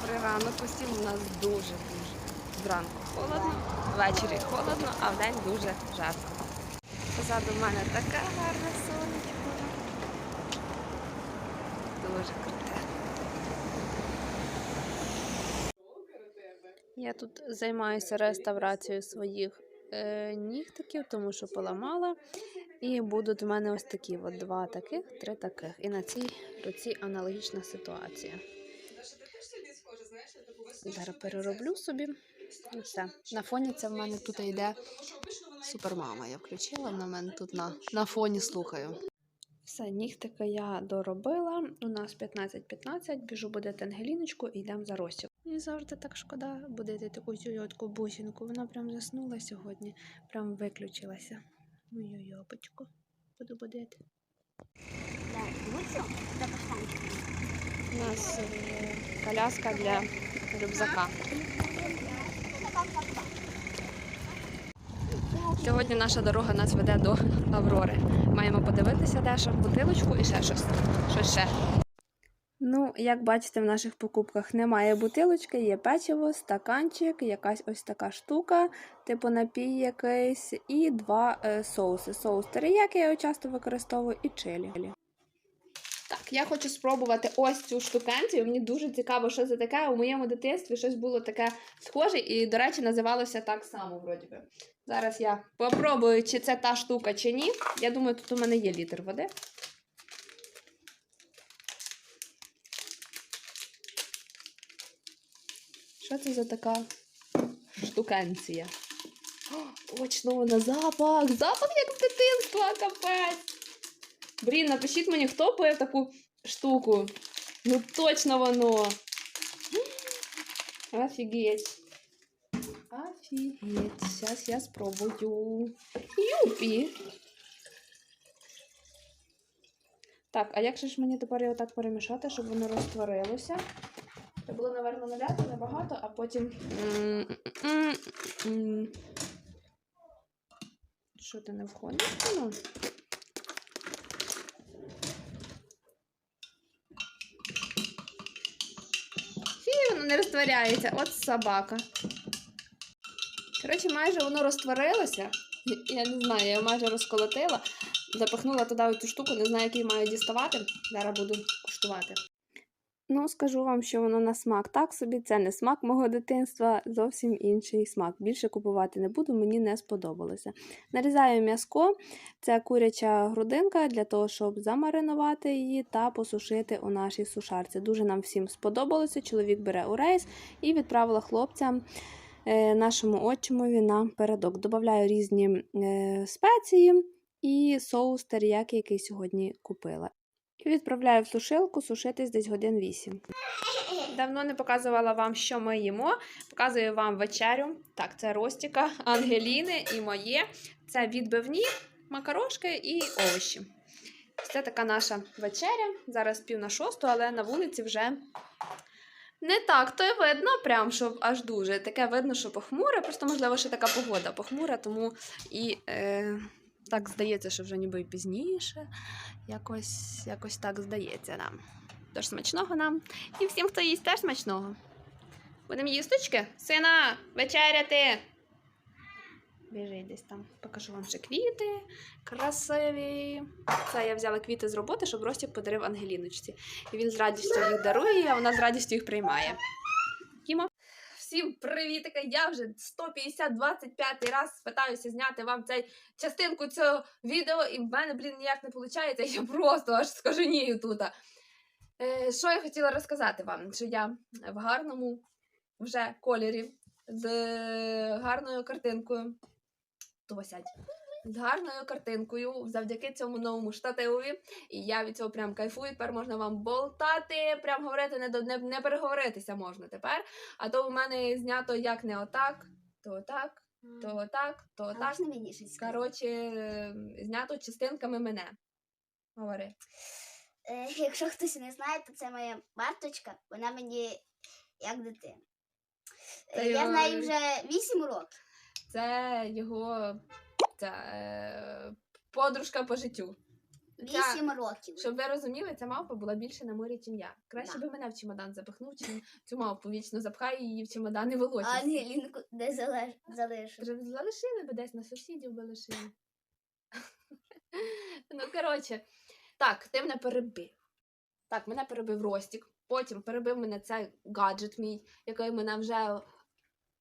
Добрий ранок. Усім у нас дуже-дуже зранку холодно, ввечері холодно, а вдень дуже жарко. Позаду в мене таке гарне сонечко. Дуже круте. Я тут займаюся реставрацією своїх е, нігтиків, тому що поламала. І будуть в мене ось такі: от два таких, три таких. І на цій руці аналогічна ситуація. Зараз перероблю собі. І все. На фоні це в мене тут йде супермама. Я включила на мене тут на, на фоні слухаю. Все, нігтики я доробила. У нас 15-15, біжу будити Ангеліночку і йдемо за Росю. Мені завжди так шкода будити таку тюльотку бусінку. Вона прям заснула сьогодні, прям виключилася. Мою йопочку. Буду будити. У нас е, коляска для рюкзака. Сьогодні наша дорога нас веде до Аврори. Маємо подивитися дещо, бутилочку і ще щось. Щось ще. Ну, як бачите, в наших покупках немає бутилочки, є печиво, стаканчик, якась ось така штука, типу напій якийсь, і два е, соуси. Соус терияки я його часто використовую, і чилі. Так, я хочу спробувати ось цю штукенцію. Мені дуже цікаво, що це таке. У моєму дитинстві щось було таке схоже, і, до речі, називалося так само, вроді би. Зараз я попробую, чи це та штука, чи ні. Я думаю, тут у мене є літр води. Що це за така штукенція? О, Точно вона запах! Запах як з дитинства, капець! Блін, напишіть мені, хто пив таку штуку. Ну точно воно. Офігеть. Офігеть. Зараз я спробую. Юпі. Так, а як же ж мені тепер його так перемішати, щоб воно розтворилося? Це було, напевно, наляти небагато, а потім. Що ти не входиш? Не розтворяється. От собака. Коротше, майже воно розтворилося. Я не знаю, я його майже розколотила. Запихнула туди цю штуку, не знаю, який маю діставати. Зараз буду куштувати. Ну, скажу вам, що воно на смак так собі, це не смак мого дитинства, зовсім інший смак. Більше купувати не буду, мені не сподобалося. Нарізаю м'язко, це куряча грудинка для того, щоб замаринувати її та посушити у нашій сушарці. Дуже нам всім сподобалося. Чоловік бере у рейс і відправила хлопцям. е, Нашому отчимові на передок. Добавляю різні е, спеції і соус теріяки, який сьогодні купила. І відправляю в сушилку сушитись десь годин 8. Давно не показувала вам, що ми їмо. Показую вам вечерю. Так, це Ростіка, Ангеліни і моє. Це відбивні, макарошки і овочі. Це така наша вечеря. Зараз пів на шосту, але на вулиці вже не так то й видно, прям що аж дуже. Таке видно, що похмуре, просто можливо, ще така погода похмура, тому і е, так здається, що вже ніби пізніше. Якось, якось так здається нам. Тож смачного нам. І всім, хто їсть, теж смачного. Будемо їсточки? Сина, вечеряти. Біжить десь там. Покажу вам ще квіти. Красиві. Це я взяла квіти з роботи, щоб Ростік подарив Ангеліночці. І він з радістю їх дарує, а вона з радістю їх приймає. Всім привітики! Я вже 150-25 раз питаюся зняти вам цей частинку цього відео, і в мене, блін, ніяк не виходить. Я просто аж скаженію тут. Е, що я хотіла розказати вам? Що я в гарному вже кольорі з гарною картинкою. То сядь. З гарною картинкою завдяки цьому новому штативові. І я від цього прям кайфую. Тепер можна вам болтати, прям говорити, не, до- не, не переговоритися можна тепер. А то у мене знято як не отак, то отак, то отак, то А мені щось? Коротше, знято частинками мене. Говори. Е, якщо хтось не знає, то це моя Марточка, вона мені як дитина. Та Е, Я його- знаю вже 8 років. Це його ця, е, подружка по життю. Вісім років. Щоб ви розуміли, ця мавпа була більше на морі, чим я. Краще Да. би мене в чемодан запихнув, чим цю мавпу вічно запхаю її в чемодан і волочиться. А Ангелінку де залиш... залишив? Залишили би десь на сусідів би лишили. ну, коротше, так, ти мене перебив. Так, мене перебив Ростік. Потім перебив мене цей гаджет мій, який мене вже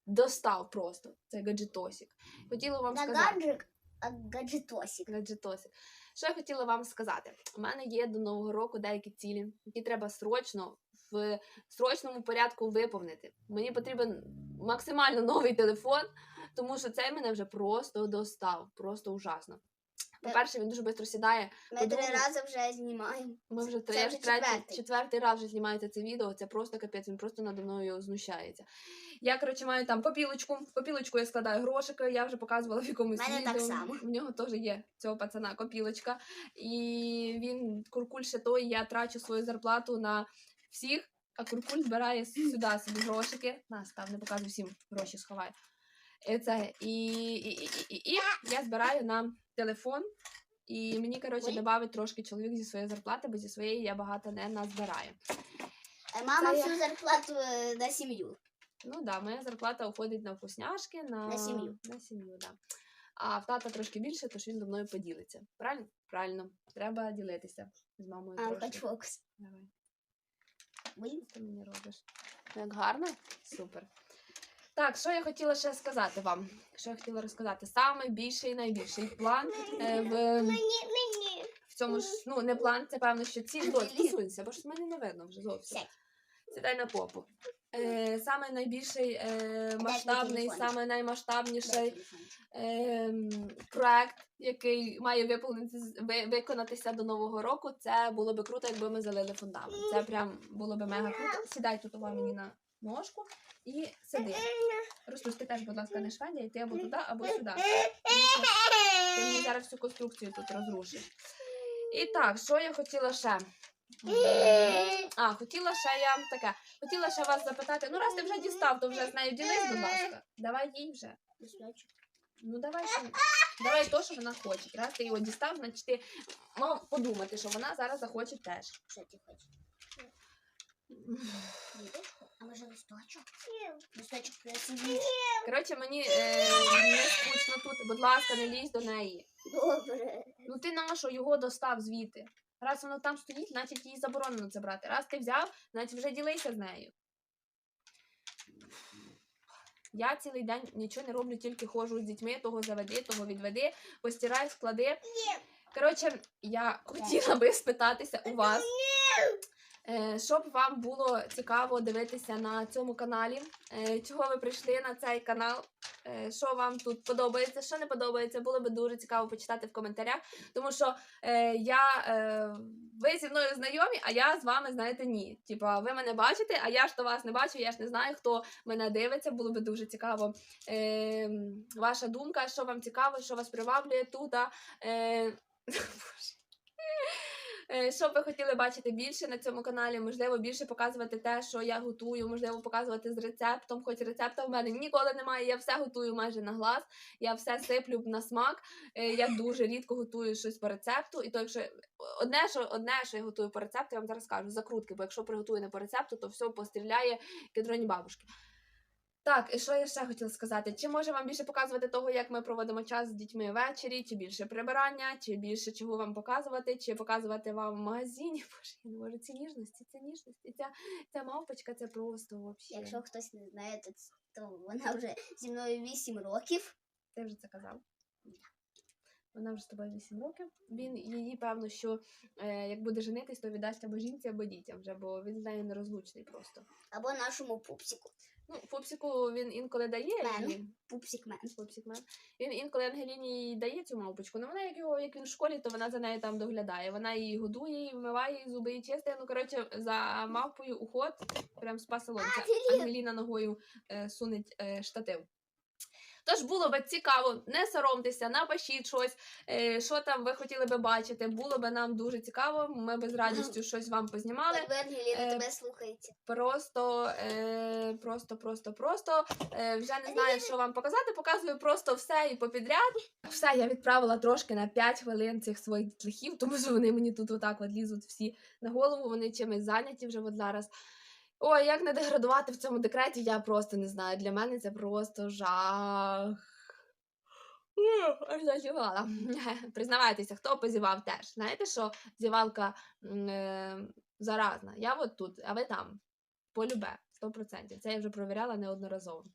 достав просто. Цей гаджетосик. Хотіла вам сказати. гаджик, а гаджетосик. Гаджетосик. Що я хотіла вам сказати? У мене є до нового року деякі цілі, які треба срочно в срочному порядку виповнити. Мені потрібен максимально новий телефон, тому що цей мене вже просто достав. Просто ужасно. По-перше, він дуже швидко сідає. Ми три По-друге- рази вже знімаємо. Ми вже, Це три, вже третій, четвертий. четвертий раз вже знімається це відео. Це просто капець, він просто надо мною знущається. Я, коротше, маю там копілочку. В копілочку я складаю грошики, я вже показувала в якомусь Мене відео. так само. В нього теж є цього пацана копілочка. І він куркуль ще той, я трачу свою зарплату на всіх, а куркуль збирає сюди собі грошики. На, став, не показую всім гроші сховай. Це, і, і, і, і, і я збираю на телефон. І мені, коротше, додавить трошки чоловік зі своєї зарплати, бо зі своєї я багато не назбираю. А мама Це я- зарплату е, на сім'ю. Ну так, да, моя зарплата уходить на вкусняшки, на, На сім'ю. На сім'ю, да. А в тата трошки більше, тож він до мною поділиться. Правильно? Правильно. Треба ділитися з мамою А, трошки. хоч фокус. Давай. Ой. Що ти мені робиш? Як гарно? Супер. Так, що я хотіла ще сказати вам? Що я хотіла розказати? Самий більший найбільший план е, в, в цьому ж, ну, не план, це певно, що ці дось, бо ж мене не видно вже зовсім. Сідай на попу. Е, саме найбільший е, масштабний, саме наймасштабніший ем, проект, який має виповнити виконатися до нового року. Це було би круто, якби ми залили фундамент. Це прям було би мега круто. Сідай тут увага мені на ножку і сиди. Руслюш, ти теж, будь ласка, не шведя, йти або туди, або сюди. Ти мені зараз всю конструкцію тут розрушиш. І так, що я хотіла ще? А, хотіла ще я таке. Хотіла ще вас запитати. Ну, раз ти вже дістав, то вже з нею ділись, будь ласка. Давай їй вже. Ну давай ще. Давай то, що вона хоче. Раз ти його дістав, значить ти мав подумати, що вона зараз захоче теж. Що ти хочеш? А може листочок? Листочок красивий. Коротше, мені е, не скучно тут. Будь ласка, не лізь до неї. Добре. Ну ти на що його достав звідти? Раз воно там стоїть, значить їй заборонено це брати. Раз ти взяв, значить вже ділися з нею. Я цілий день нічого не роблю, тільки ходжу з дітьми, того заведи, того відведи, постирай, склади. Коротше, я хотіла би спитатися у вас, щоб вам було цікаво дивитися на цьому каналі, е, чого ви прийшли на цей канал, е, що вам тут подобається, що не подобається, було би дуже цікаво почитати в коментарях, тому що е, я, е, ви зі мною знайомі, а я з вами, знаєте, ні. Типа, ви мене бачите, а я ж то вас не бачу, я ж не знаю, хто мене дивиться. Було би дуже цікаво е, ваша думка, що вам цікаво, що вас приваблює тут. Е, Боже. Е, Що ви хотіли бачити більше на цьому каналі? Можливо, більше показувати те, що я готую, можливо, показувати з рецептом. Хоч рецепта в мене ніколи немає. Я все готую майже на глаз, я все сиплю на смак. Е, Я дуже рідко готую щось по рецепту. І то, якщо одне, що одне, що я готую по рецепту, я вам зараз скажу закрутки, бо якщо приготую не по рецепту, то все постріляє кедроні бабушки. Так, і що я ще хотіла сказати? Чи може вам більше показувати того, як ми проводимо час з дітьми ввечері, чи більше прибирання, чи більше чого вам показувати, чи показувати вам в магазині? Боже, я не можу ці ніжності, це ніжності, ця, ця мавпочка, це просто взагалі. Якщо хтось не знає, то, то вона вже зі мною 8 років. Ти вже це казав? Вона вже з тобою 8 років. Він її, певно, що е, як буде женитись, то віддасть або жінці, або дітям вже, бо він з нею нерозлучний просто. Або нашому пупсику. Ну, пупсику він інколи дає Мен. її. Пупсик мен. Пупсик мен. Він інколи Ангеліні їй дає цю мавпочку. Ну вона як його, як він в школі, то вона за нею там доглядає. Вона її годує, її вмиває, її зуби її чистить. Ну коротше, за мавпою уход прям спа салон. Це Ангеліна ногою е, сунеть е, штатив. Тож було би цікаво, не соромтеся, напишіть щось, е, що там ви хотіли би бачити. Було би нам дуже цікаво. Ми би з радістю щось вам познімали. Ангеліна Е, тебе слухається. Просто, е, просто, просто, просто. Вже не знаю, що вам показати. Показую просто все і попідряд. Все, я відправила трошки на 5 хвилин цих своїх дітлахів, тому що вони мені тут отак от лізуть всі на голову. Вони чимось зайняті вже от зараз. Ой, як не деградувати в цьому декреті, я просто не знаю. Для мене це просто жах. Зазівала. Признавайтеся, хто позівав теж. Знаєте, що зівалка е, заразна. Я от тут, а ви там. Полюбе, 100%. Це я вже провіряла неодноразово.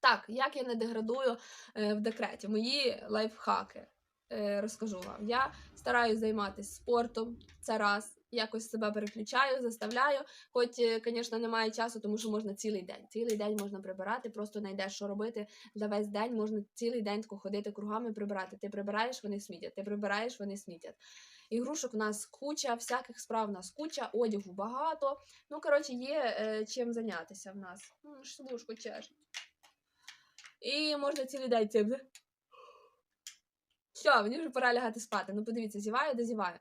Так, як я не деградую е, в декреті? Мої лайфхаки е, розкажу вам. Я стараюсь займатися спортом, це раз. Якось себе переключаю, заставляю. Хоч, звісно, немає часу, тому що можна цілий день. Цілий день можна прибирати, просто знайдеш, що робити за весь день. Можна цілий день ходити кругами прибирати. Ти прибираєш, вони смітять. Ти прибираєш, вони смітять. Ігрушок у нас куча, всяких справ у нас куча, одягу багато. Ну, коротше, є е, чим зайнятися в нас. Ж чешуть. І можна цілий день цим. Все, мені вже пора лягати спати. Ну, подивіться, зіваю, дозіваю.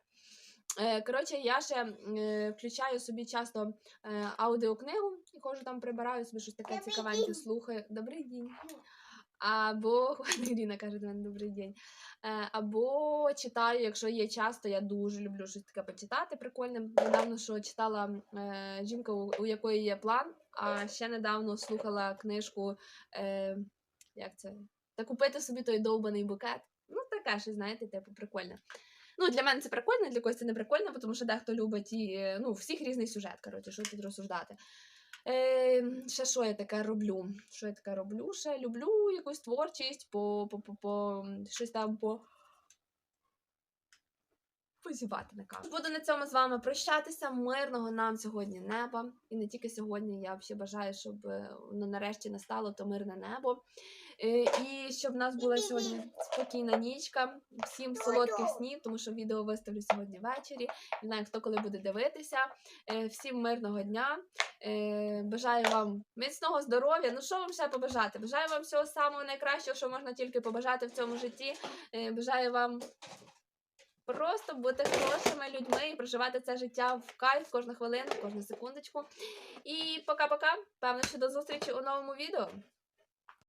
Е, коротше, я ще е, включаю собі часто е, аудіокнигу і ходжу там прибираю собі щось таке цікавеньке, слухаю. Добрий день. Або Ірина каже до мене добрий день. Е, або читаю, якщо є час, то я дуже люблю щось таке почитати прикольне. Недавно що читала е, жінка, у, у якої є план, а ще недавно слухала книжку. Е, як це? Та купити собі той довбаний букет. Ну, таке щось, знаєте, типу, прикольне. Ну, для мене це прикольно, для когось це не прикольно, тому що дехто любить і ну, всіх різний сюжет, коротше, що тут розсуждати. Е, ще що я таке роблю? Що я таке роблю? Ще люблю якусь творчість, по, по, по, по щось там по. Позівати на каву. Буду на цьому з вами прощатися. Мирного нам сьогодні неба. І не тільки сьогодні. Я взагалі бажаю, щоб е, воно нарешті настало то мирне небо. Е, І щоб в нас була сьогодні спокійна нічка. Всім солодких снів, тому що відео виставлю сьогодні ввечері. Не знаю, хто коли буде дивитися. Е, Всім мирного дня. Е, Бажаю вам міцного здоров'я. Ну що вам ще побажати? Бажаю вам всього самого найкращого, що можна тільки побажати в цьому житті. Бажаю вам просто бути хорошими людьми і проживати це життя в кайф кожну хвилину, кожну секундочку. І пока-пока. Певно, що до зустрічі у новому відео.